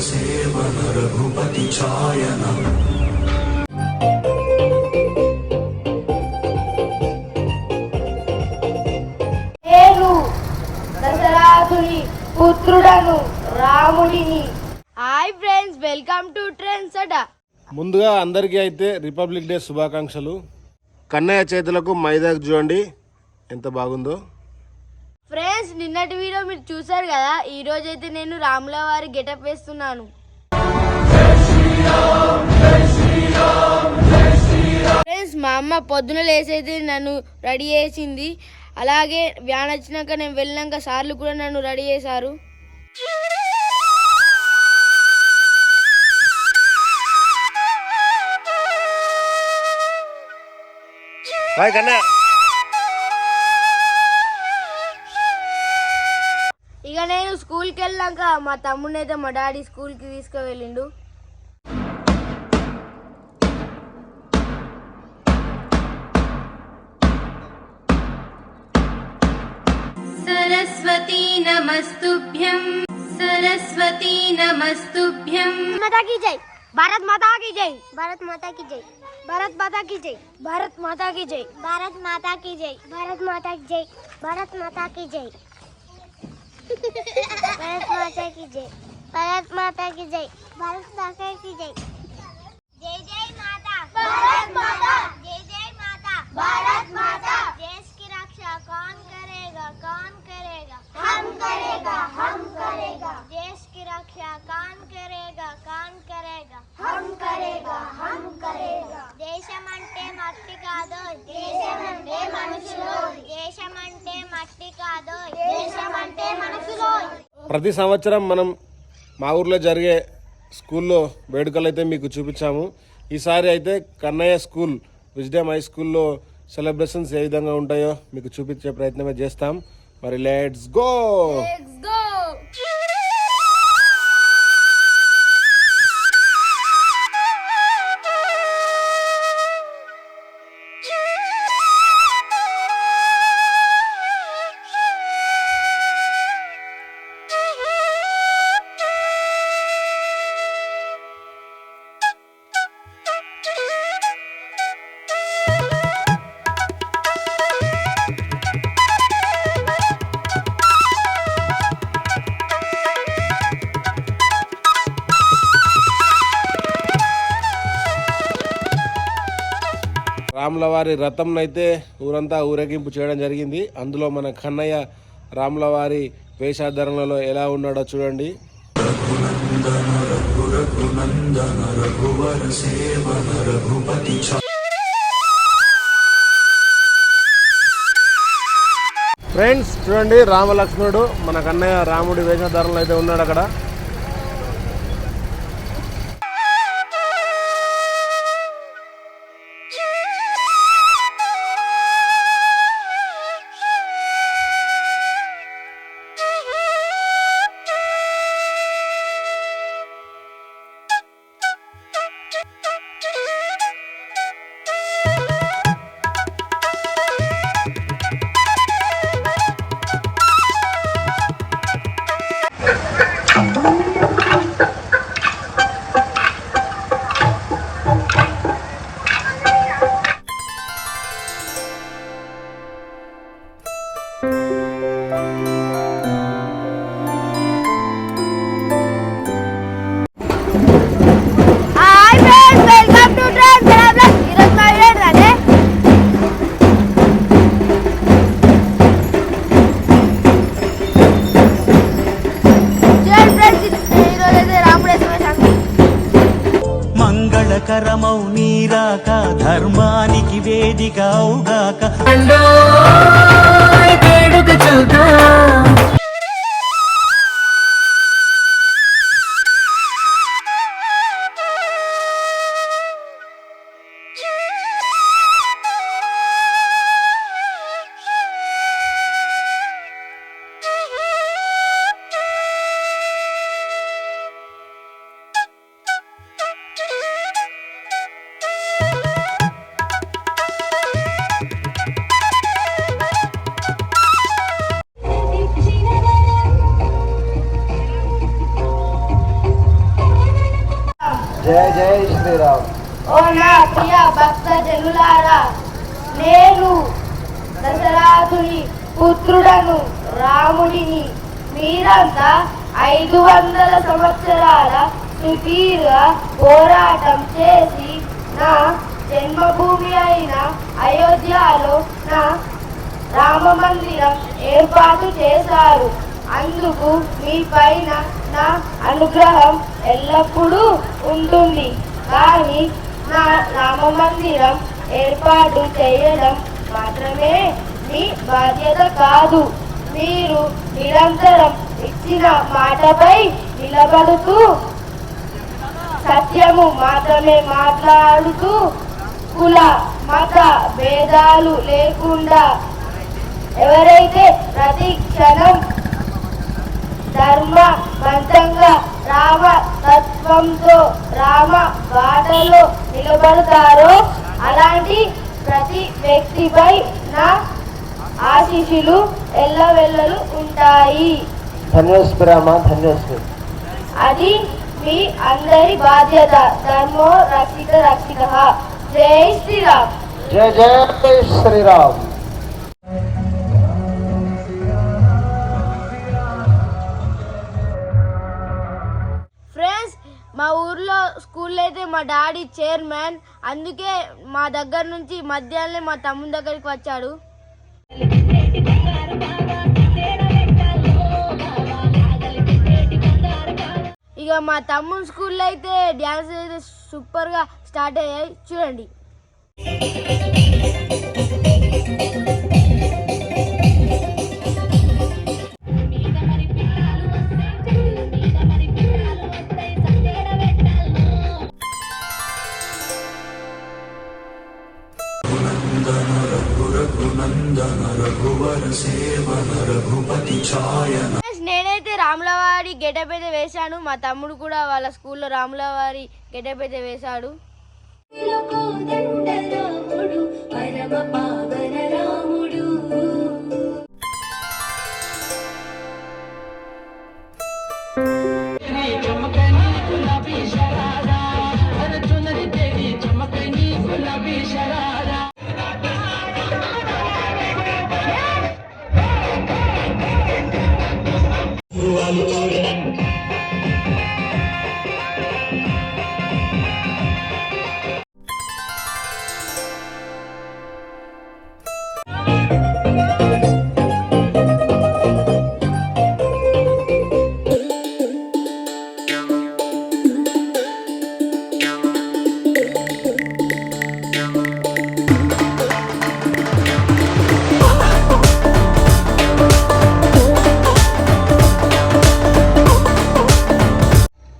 సేవన Raghupati ఛాయన hi friends welcome to trends Adda ముందుగా అందరికీ అయితే రిపబ్లిక్ డే శుభాకాంక్షలు. కన్నయ్య చేతులకు మైదాకు చూడండి ఎంత బాగుందో. ఫ్రెండ్స్ నిన్నటి వీడియో మీరు చూసారు కదా? ఈ రోజు అయితే నేను రాముల వారి గెటప్ వేస్తున్నాను. ఫ్రెండ్స్ మా అమ్మ పొద్దున లేసైతే నన్ను రెడీ చేసింది. అలాగే వ్యాన్ వచ్చినాక నేను వెళ్ళినాక సార్లు కూడా నన్ను రెడీ చేశారు. కన్నా. స్కూల్కి వెళ్ళాక మా తమ్ముడైతే మా డాడీ స్కూల్కి తీసుకువెళ్ళిండు. సరస్వతీ నమస్తుభ్యం సరస్వతీ నమస్తుభ్యం. మాతాకి జై. ભારત માતા કી જય ભારત માતા કી જય ભારત માતા કી જય ભારત માતા કી જય ભારત માતા કી જય ભારત માતા કી જય ભારત માતા કી જય भारत माता की जय भारत माता की जय भारत माता की जय जय जय माता भारत माता जय जय माता भारत माता देश की रक्षा कौन करेगा कौन करेगा हम करेगा हम करेगा देश की रक्षा कौन करेगा कौन करेगा हम करेगा हम करेगा దేశమంటే మట్టి కాదు దేశమంటే మనుషులు దేశమంటే మట్టి కాదు ప్రతి సంవత్సరం మనం మా ఊర్లో జరిగే స్కూల్లో వేడుకలు అయితే మీకు చూపించాము. ఈసారి అయితే కన్నయ్య స్కూల్ విజ్డమ్ హై స్కూల్లో సెలబ్రేషన్స్ ఏ విధంగా ఉంటాయో మీకు చూపించే ప్రయత్నమే చేస్తాం. మరి లెట్స్ గో! రాములవారి రథంనైతే ఊరంతా ఊరేగింపు చేయడం జరిగింది. అందులో మన కన్నయ్య రాములవారి వేషాధరణలో ఎలా ఉన్నాడో చూడండి. ఫ్రెండ్స్ చూడండి రామలక్ష్మణుడు మన కన్నయ్య రాముడి వేషాధారణలో అయితే ఉన్నాడు అక్కడ మంగళకరమౌ నీరాక ధర్మానికి వేదిక అవుగాక. జయ జయ శ్రీరామ్. ఓ నా ప్రియ భక్త జనులారా నేను దశరాధుని పుత్రుడను రాముడిని మీరంతా ఐదు వందల సంవత్సరాల సుదీర్ఘ పోరాటం చేసి నా జన్మభూమి అయిన అయోధ్యలో నా రామ మందిరం ఏర్పాటు చేశారు. అందుకు మీ పైన నా అనుగ్రహం ఎల్లప్పుడూ ఉంటుంది. కానీ నా రామ మందిరం ఏర్పాటు చేయడం మాత్రమే మీ బాధ్యత కాదు. మీరు నిరంతరం ఇచ్చిన మాటపై నిలబడుతూ సత్యము మాత్రమే మాట్లాడుతూ కుల మత భేదాలు లేకుండా ఎవరైతే ప్రతి క్షణం ధర్మ మంతంగా రామ తత్వంతో రామ బాటలో నిలబడతారో అలాంటి ప్రతి వ్యక్తిపై నా ఆశీస్సులు ఎల్లవెల్లలు ఉంటాయి. ధన్యోస్మి రామ ధన్యోస్మి. అది మీ అందరి బాధ్యత. ధర్మో రక్షిత రక్షిత. జై శ్రీరామ్. జయ జయ శ్రీరామ్. మా ఊర్లో స్కూల్లో అయితే మా డాడీ చైర్మన్ అందుకే మా దగ్గర నుంచి మధ్యాహ్నం మా తమ్ముని దగ్గరికి వచ్చాడు. ఇక మా తమ్ముని స్కూల్లో అయితే డ్యాన్స్ అయితే సూపర్గా స్టార్ట్ అయ్యాయి. చూడండి. నేనైతే రాములవారి గెటప్ అయితే వేశాను. మా తమ్ముడు కూడా వాళ్ళ స్కూల్లో రాములవారి గెటప్ అయితే వేశాడు. రాముడు.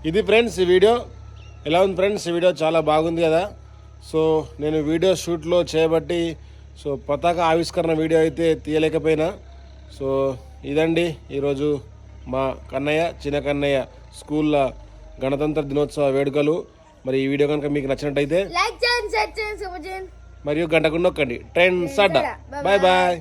ఇది ఫ్రెండ్స్ ఈ వీడియో. ఎలా ఉంది ఫ్రెండ్స్? ఈ వీడియో చాలా బాగుంది కదా. సో నేను వీడియో షూట్లో చేయబట్టి సో పతాక ఆవిష్కరణ వీడియో అయితే తీయలేకపోయినా. సో ఇదండి ఈరోజు మా కన్నయ్య చిన్న కన్నయ్య స్కూల్లో గణతంత్ర దినోత్సవ వేడుకలు. మరి ఈ వీడియో కనుక మీకు నచ్చినట్టయితే మరియు గంటకు నొక్కండి. Trend Sadda bye bye.